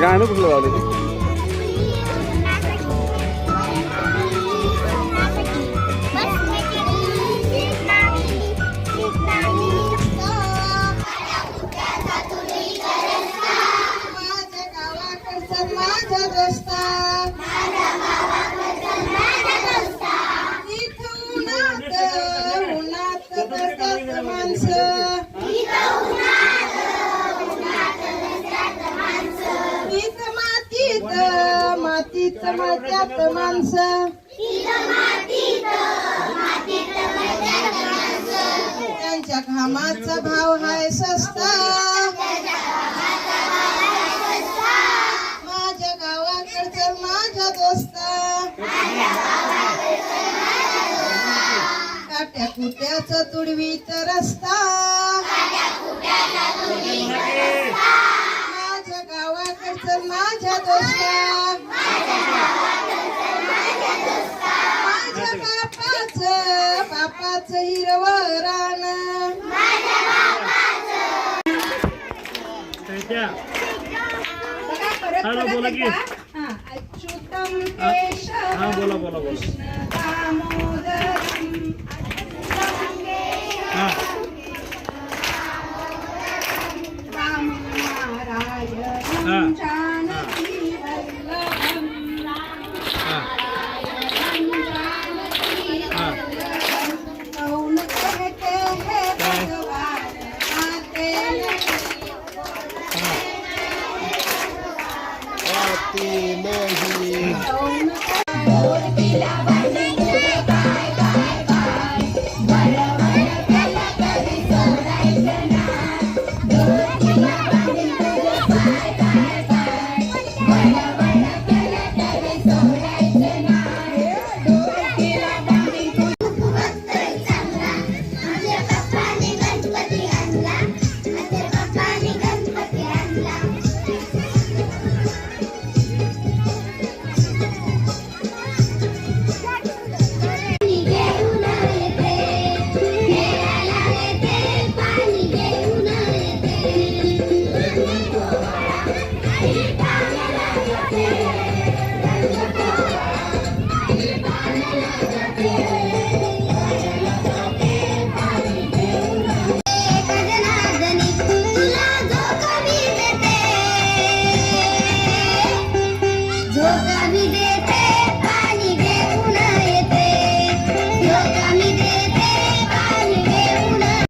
गाणं कुठलं लावलं मातीत मळत्यात माणसं. त्यांच्या घामाचा भाव हाय सस्ता. माझ्या गावाकडचं माझ्या दोस्ता. काट्या कुट्याचं तुडवीत रस्ता. गावाकडचं माझ्या दोस्ता माझ्या बापाचं बापाचं हिरवं रान. ना, बोला की. हा, अच्युतम बोला बोला बोला. दामोदरम भक्ती मोही कभी देते